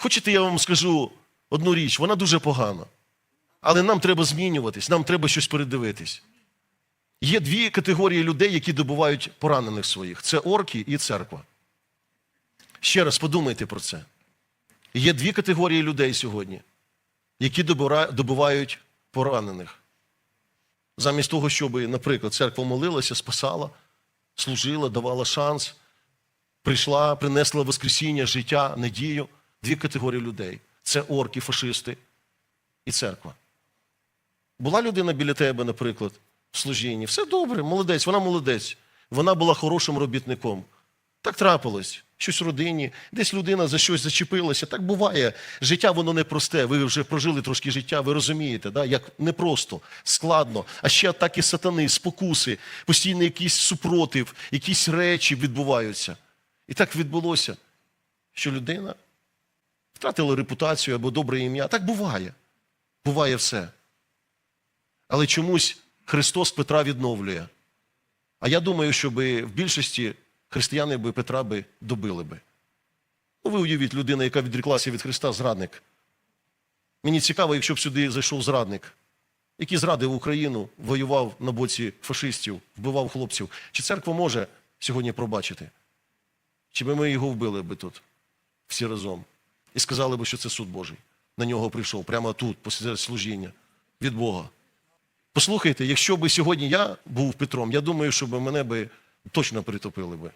Хочете, я вам скажу одну річ, вона дуже погана. Але нам треба змінюватись, нам треба щось передивитись. Є дві категорії людей, які добувають поранених своїх: це орки і церква. Ще раз подумайте про це. Є дві категорії людей сьогодні, які добувають поранених. Замість того, щоб, наприклад, церква молилася, спасала, служила, давала шанс, прийшла, принесла Воскресіння, життя, надію. Дві категорії людей: це орки, фашисти і церква. Була людина біля тебе, наприклад, в служінні. Все добре, молодець, вона молодець. Вона була хорошим робітником. Так трапилось. Щось в родині, десь людина за щось зачепилася. Так буває. Життя воно непросте. Ви вже прожили трошки життя, ви розумієте, да? як непросто, складно. А ще атаки сатани, спокуси, постійно якийсь супротив, якісь речі відбуваються. І так відбулося, що людина втратила репутацію або добре ім'я. Так буває. Буває все. Але чомусь Христос Петра відновлює. А я думаю, що в більшості християни би Петра би добили би. Ну, ви уявіть, людина, яка відріклася від Христа, зрадник. Мені цікаво, якщо б сюди зайшов зрадник, який зрадив Україну, воював на боці фашистів, вбивав хлопців. Чи церква може сьогодні пробачити? Чи би ми його вбили би тут, всі разом, і сказали би, що це суд Божий. На нього прийшов прямо тут, посеред служіння від Бога. Послухайте, якщо би сьогодні я був Петром, я думаю, що мене би точно притопили би.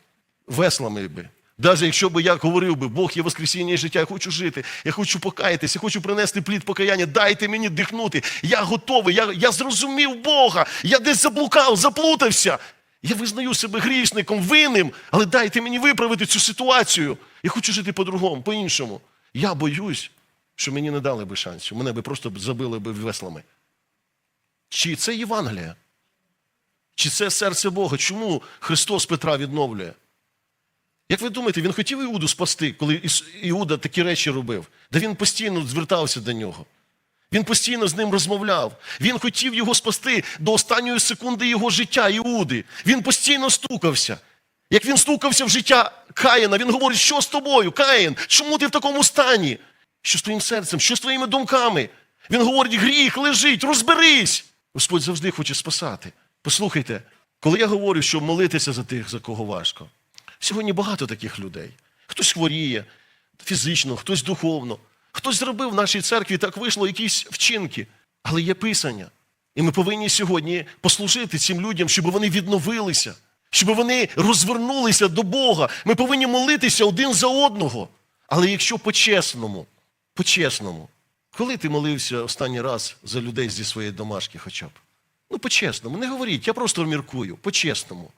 Веслами би. Навіть якщо би я говорив би, Бог є Воскресіння і життя, я хочу жити, я хочу покаятися, я хочу принести плід покаяння, дайте мені дихнути. Я готовий, я, я зрозумів Бога, я десь заблукав, заплутався. Я визнаю себе грішником, винним, але дайте мені виправити цю ситуацію. Я хочу жити по-другому, по-іншому. Я боюсь, що мені не дали би шансів, мене би просто забили би веслами. Чи це Євангелія? Чи це серце Бога? Чому Христос Петра відновлює? Як ви думаєте, він хотів Іуду спасти, коли Іуда такі речі робив? Да він постійно звертався до нього. Він постійно з ним розмовляв. Він хотів його спасти до останньої секунди його життя, Іуди. Він постійно стукався. Як він стукався в життя Каїна, він говорить, що з тобою, Каїн? Чому ти в такому стані? Що з твоїм серцем, що з твоїми думками? Він говорить, гріх лежить, розберись. Господь завжди хоче спасати. Послухайте, коли я говорю, що молитися за тих, за кого важко, сьогодні багато таких людей. Хтось хворіє фізично, хтось духовно, хтось зробив в нашій церкві, так вийшло якісь вчинки, але є писання. І ми повинні сьогодні послужити цим людям, щоб вони відновилися, щоб вони розвернулися до Бога. Ми повинні молитися один за одного. Але якщо по-чесному, по-чесному, коли ти молився останній раз за людей зі своєї домашки хоча б? Ну, по-чесному, не говоріть, я просто міркую, по-чесному.